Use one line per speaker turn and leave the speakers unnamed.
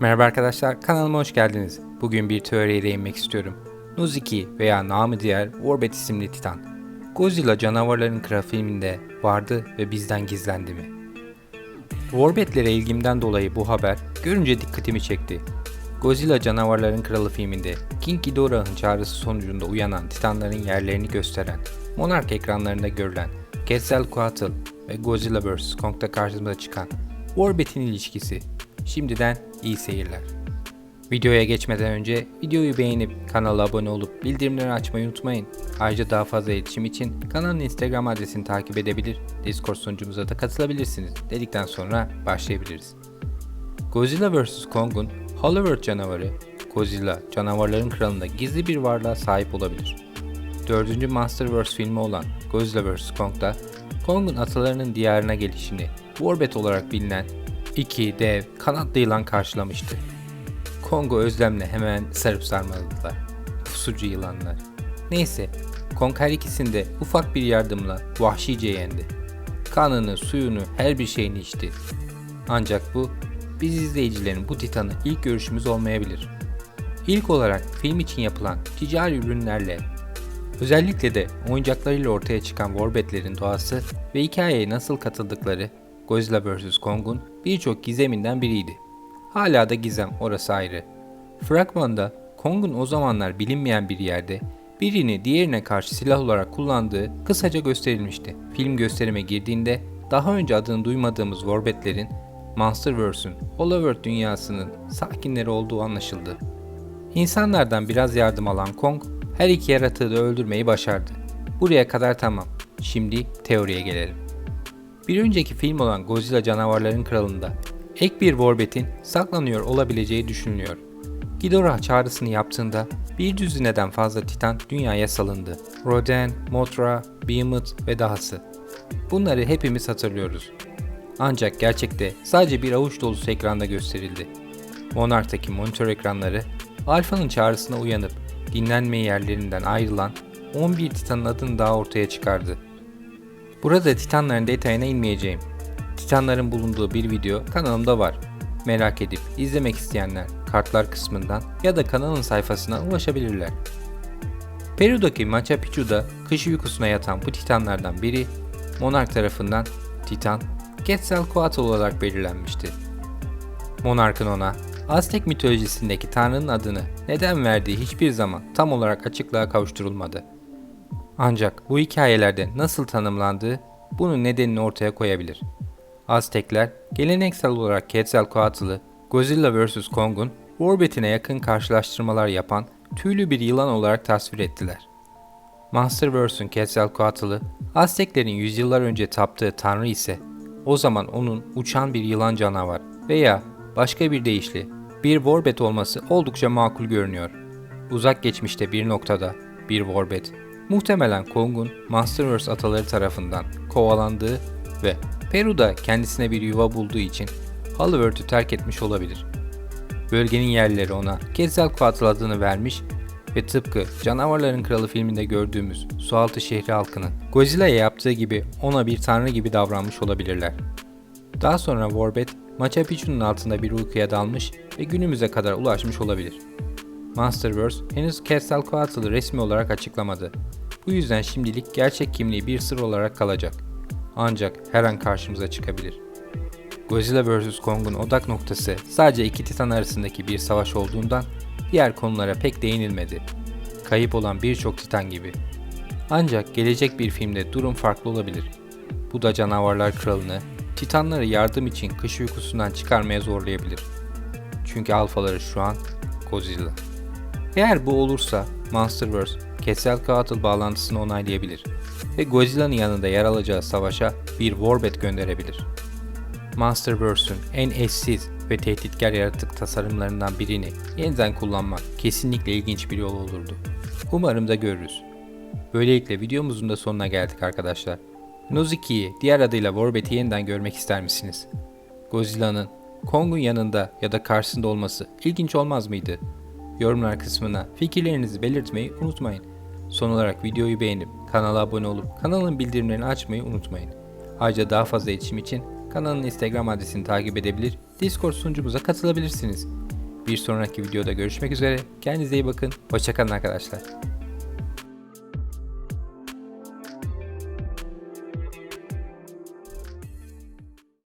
Merhaba arkadaşlar, kanalıma hoş geldiniz. Bugün bir teoriye değinmek istiyorum. Nuziki veya namı diğer Warbet isimli titan. Godzilla Canavarların Kralı filminde vardı ve bizden gizlendi mi? Warbetlere ilgimden dolayı bu haber görünce dikkatimi çekti. Godzilla Canavarların Kralı filminde King Ghidorah'ın çağrısı sonucunda uyanan titanların yerlerini gösteren, Monarch ekranlarında görülen Quetzalcoatl ve Godzilla vs. Kong'da karşımıza çıkan Warbet'in ilişkisi. Şimdiden iyi seyirler. Videoya geçmeden önce videoyu beğenip kanala abone olup bildirimleri açmayı unutmayın. Ayrıca daha fazla iletişim için kanalın Instagram adresini takip edebilir, Discord sunucumuza da katılabilirsiniz dedikten sonra başlayabiliriz. Godzilla vs. Kong'un Hollywood canavarı, Godzilla canavarların kralında gizli bir varlığa sahip olabilir. Dördüncü Monsterverse filmi olan Godzilla vs. Kong'da Kong'un atalarının diyarına gelişini Warbet olarak bilinen iki dev kanatlı yılan karşılamıştı. Kong'u özlemle hemen sarıp sarmaladılar. Pusucu yılanlar. Neyse, Kong her ikisinde ufak bir yardımla vahşice yendi. Kanını, suyunu, her bir şeyini içti. Ancak bu, biz izleyicilerin bu titanı ilk görüşümüz olmayabilir. İlk olarak film için yapılan ticari ürünlerle, özellikle de oyuncaklarıyla ortaya çıkan Warbetlerin doğası ve hikayeye nasıl katıldıkları Godzilla vs. Kong'un birçok gizeminden biriydi. Hala da gizem orası ayrı. Fragmanda Kong'un o zamanlar bilinmeyen bir yerde birini diğerine karşı silah olarak kullandığı kısaca gösterilmişti. Film gösterime girdiğinde daha önce adını duymadığımız Warbetlerin Monsterverse'ün Hollow dünyasının sakinleri olduğu anlaşıldı. İnsanlardan biraz yardım alan Kong her iki yaratığı da öldürmeyi başardı. Buraya kadar tamam. Şimdi teoriye gelelim. Bir önceki film olan Godzilla Canavarların Kralı'nda ek bir Warbet'in saklanıyor olabileceği düşünülüyor. Ghidorah çağrısını yaptığında bir düzineden fazla Titan dünyaya salındı. Rodan, Mothra, Behemoth ve dahası. Bunları hepimiz hatırlıyoruz. Ancak gerçekte sadece bir avuç dolusu ekranda gösterildi. Monarch'taki monitör ekranları Alpha'nın çağrısına uyanıp dinlenme yerlerinden ayrılan 11 Titan'ın adını daha ortaya çıkardı. Burada Titanların detayına inmeyeceğim. Titanların bulunduğu bir video kanalımda var. Merak edip izlemek isteyenler kartlar kısmından ya da kanalın sayfasına ulaşabilirler. Peru'daki Machu Picchu'da kış uykusuna yatan bu titanlardan biri Monark tarafından Titan Quetzalcoatl olarak belirlenmişti. Monark'ın ona Aztek mitolojisindeki tanrının adını neden verdiği hiçbir zaman tam olarak açıklığa kavuşturulmadı. Ancak bu hikayelerde nasıl tanımlandığı bunun nedenini ortaya koyabilir. Aztekler geleneksel olarak Quetzalcoatl'ı Godzilla vs. Kong'un Warbet'ine yakın karşılaştırmalar yapan tüylü bir yılan olarak tasvir ettiler. Monsterverse'ün Quetzalcoatl'ı Azteklerin yüzyıllar önce taptığı tanrı ise o zaman onun uçan bir yılan canavar veya başka bir deyişle bir Warbet olması oldukça makul görünüyor. Uzak geçmişte bir noktada bir Warbet muhtemelen Kong'un Monsterverse ataları tarafından kovalandığı ve Peru'da kendisine bir yuva bulduğu için Hollywood'u terk etmiş olabilir. Bölgenin yerlileri ona Quetzalcoatl adını vermiş ve tıpkı Canavarların Kralı filminde gördüğümüz sualtı şehri halkının Godzilla'ya yaptığı gibi ona bir tanrı gibi davranmış olabilirler. Daha sonra Warbet, Machu Picchu'nun altında bir uykuya dalmış ve günümüze kadar ulaşmış olabilir. Monsterverse henüz Quetzalcoatl'ı resmi olarak açıklamadı. Bu yüzden şimdilik gerçek kimliği bir sır olarak kalacak. Ancak her an karşımıza çıkabilir. Godzilla vs. Kong'un odak noktası sadece iki titan arasındaki bir savaş olduğundan diğer konulara pek değinilmedi. Kayıp olan birçok titan gibi. Ancak gelecek bir filmde durum farklı olabilir. Bu da canavarlar kralını, titanları yardım için kış uykusundan çıkarmaya zorlayabilir. Çünkü alfaları şu an Godzilla. Eğer bu olursa Monsterverse Quetzalcoatl bağlantısını onaylayabilir ve Godzilla'nın yanında yer alacağı savaşa bir Warbet gönderebilir. Monsterverse'ün en eşsiz ve tehditkar yaratık tasarımlarından birini yeniden kullanmak kesinlikle ilginç bir yol olurdu. Umarım da görürüz. Böylelikle videomuzun da sonuna geldik arkadaşlar. Noziki'yi diğer adıyla Warbet'i yeniden görmek ister misiniz? Godzilla'nın Kong'un yanında ya da karşısında olması ilginç olmaz mıydı? Yorumlar kısmına fikirlerinizi belirtmeyi unutmayın. Son olarak videoyu beğenip kanala abone olup kanalın bildirimlerini açmayı unutmayın. Ayrıca daha fazla iletişim için kanalın Instagram adresini takip edebilir, Discord sunucumuza katılabilirsiniz. Bir sonraki videoda görüşmek üzere. Kendinize iyi bakın. Hoşçakalın arkadaşlar.